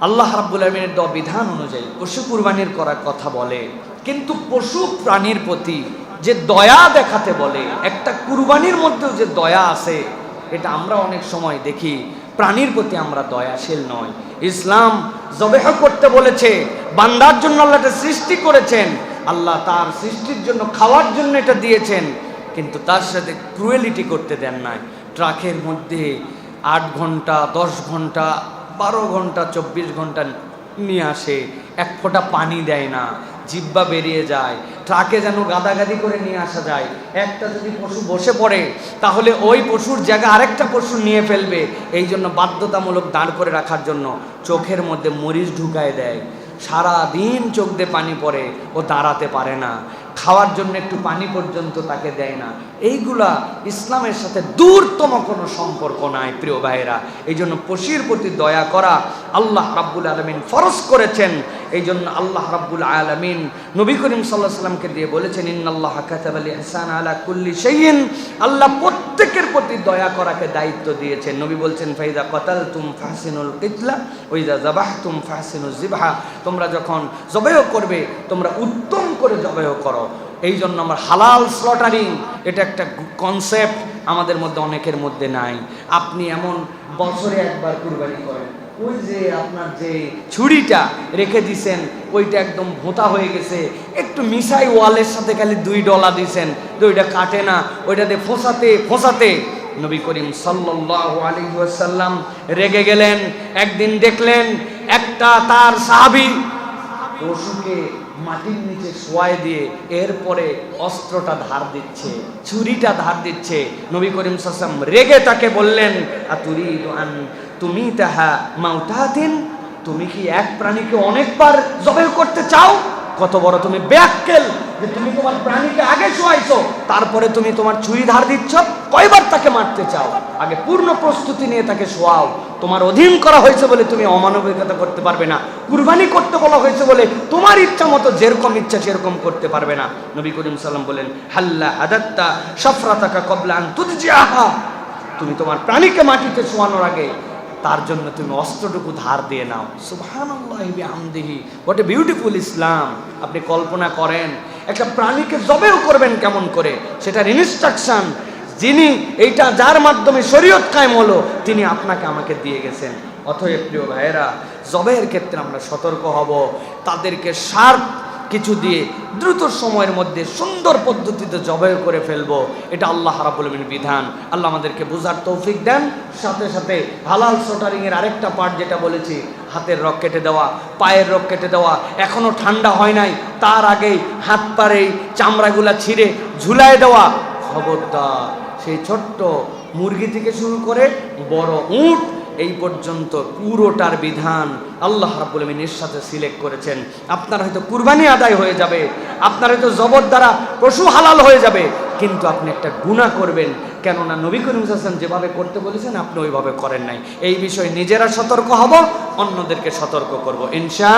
আল্লাহ রাব্বুল আলমিনের দ বিধান অনুযায়ী পশু কুরবানির করার কথা বলে, কিন্তু পশু প্রাণীর প্রতি যে দয়া দেখাতে বলে, একটা কুরবানির মধ্যেও যে দয়া আছে, এটা আমরা অনেক সময় দেখি, প্রাণীর প্রতি আমরা দয়াশীল নয় ইসলাম জবেহ করতে বলেছে, বান্দার জন্য আল্লাহ এটা সৃষ্টি করেছেন, আল্লাহ তার সৃষ্টির জন্য খাওয়ার জন্য এটা দিয়েছেন, কিন্তু তার সাথে ক্রুয়েলিটি করতে দেন নাই। ট্রাকের মধ্যে আট ঘণ্টা, দশ ঘণ্টা বারো ঘণ্টা, চব্বিশ ঘণ্টা নিয়ে আসে। এক ফোঁটা পানি দেয় না জিব্বা বেরিয়ে যায়। ট্রাকে যেন গাদাগাদি করে নিয়ে আসা যায়। একটা যদি পশু বসে পড়ে, তাহলে ওই পশুর জায়গা আরেকটা পশু নিয়ে ফেলবে। এই জন্য বাধ্যতামূলক দাঁড় করে রাখার জন্য চোখের মধ্যে মরিচ ঢুকায় দেয়। সারা দিন চোখ দিয়ে পানি পড়ে, ও দাঁড়াতে পারে না। খাওয়ার জন্য একটু পানি পর্যন্ত তাকে দেয় না। এইগুলা ইসলামের সাথে দূরতম কোনো সম্পর্ক নাই, প্রিয় ভাইয়েরা। এই জন্য পশির প্রতি দয়া করা আল্লাহ রাব্বুল আলমিন ফরজ করেছেন এই জন্য আল্লাহ রাব্বুল আলমিন নবী করিম সাল্লাহ সাল্লামকে দিয়ে বলেছেন, ইন্নাল্লাহ কাতাব আলী হাসান আলা কুল্লি সেইন আল্লাহ প্রত্যেকের প্রতি দয়া করাকে দায়িত্ব দিয়েছেন। নবী বলছেন, ফাইদা কতাল তুম ফাহসিনুল কিতলা ওইদা জবাহ তুম ফাহসিনুল জিবাহা। তোমরা যখন জবেহ করবে, তোমরা উত্তম করে জবেহ করো। এই জন্য আমার হালাল স্লটারিং এটা একটা কনসেপ্ট আমাদের মধ্যে অনেকের মধ্যে নাই। আপনি এমন বছরে একবার কুরবানি করেন। ওই যে আপনার যে ছুরিটা রেখে দিছেন, ওইটা একদম ভোঁতা হয়ে গেছে। একটু মিশাই ওয়ালের সাথে খালি দুই ডলা দিছেন তো ওইটা কাটে না, ওইটা দিয়ে ফোসাতে, ফোঁসাতে। নবী করিম সাল্লাল্লাহু আলাইহি ওয়াসাল্লাম রেগে গেলেন, একদিন দেখলেন একটা তার সাহাবি পশুকে মাটির নিচে শোয়াই দিয়ে এরপরে অস্ত্রটা ধার দিচ্ছে, ছুরিটা ধার দিচ্ছে। নবী করিম সাসাম রেগে তাকে বললেন আতুরি আন তুমি তাহা মাউতাহাতিন? তুমি কি এক প্রাণীকে অনেকবার জবের করতে চাও? কত বড় তুমি ব্যাককেল যে তুমি তোমার প্রাণীকে আগে শোয়াইছো, তারপরে তুমি তোমার ছুরি ধার দিচ্ছ, কয়বার তাকে মারতে চাও? আগে পূর্ণ প্রস্তুতি নিয়ে তাকে শোয়াও। তোমার অধীন করা হয়েছে বলে তুমি অমানবিকতা করতে পারবে না। কুরবানি করতে বলা হয়েছে বলে তোমার ইচ্ছা মতো যেরকম ইচ্ছা সেরকম করতে পারবে না। নবী করিম সাল্লাম বলেন, হাল্লা আদাত্তা সফরাতাকা কবলান তুদজিয়াহা তুমি তোমার প্রাণীকে মাটিতে শোয়ানোর আগে তার জন্য তুমি অস্ত্রটুকু ধার দিয়ে নাও। সুবহানাল্লাহি হোয়াট এ বিউটিফুল ইসলাম আপনি কল্পনা করেন, একটা প্রাণীকে জবেও করবেন কেমন করে? সেটার ইনস্ট্রাকশন যিনি এইটা যার মাধ্যমে শরীয়ত কায়েম হলো, তিনি আপনাকে আমাকে দিয়ে গেছেন। অথয় প্রিয় ভাইয়েরা জবের ক্ষেত্রে আমরা সতর্ক হব। তাদেরকে সার কিছু দিয়ে দ্রুত সময়ের মধ্যে সুন্দর পদ্ধতিতে জবাই করে ফেলব। এটা আল্লাহ রাবুল আলমিন বিধান। আল্লাহ আমাদেরকে বোঝার তৌফিক দেন। সাথে সাথে হালাল সোটারিং এর আরেকটা পার্ট যেটা বলেছি, হাতের রক কেটে দেওয়া, পায়ের রক কেটে দেওয়া, এখনও ঠান্ডা হয় নাই, তার আগেই হাত পারে চামড়াগুলা ছিঁড়ে ঝুলায় দেওয়া। খবরদার, সেই ছোট্ট মুরগি থেকে শুরু করে বড় উঁট এই পর্যন্ত পুরোটার বিধান আল্লাহ রাব্বুল আমিনের সাথে সিলেক্ট করেছেন। আপনার হয়তো কুরবানি আদায় হয়ে যাবে, আপনার হয়তো জবর দ্বারা পশু হালাল হয়ে যাবে, কিন্তু আপনি একটা গুণা করবেন। কেননা নবী করিম হাসান যেভাবে করতে বলেছেন, আপনি ওইভাবে করেন নাই। এই বিষয়ে নিজেরা সতর্ক হব, অন্যদেরকে সতর্ক করব। ইনশা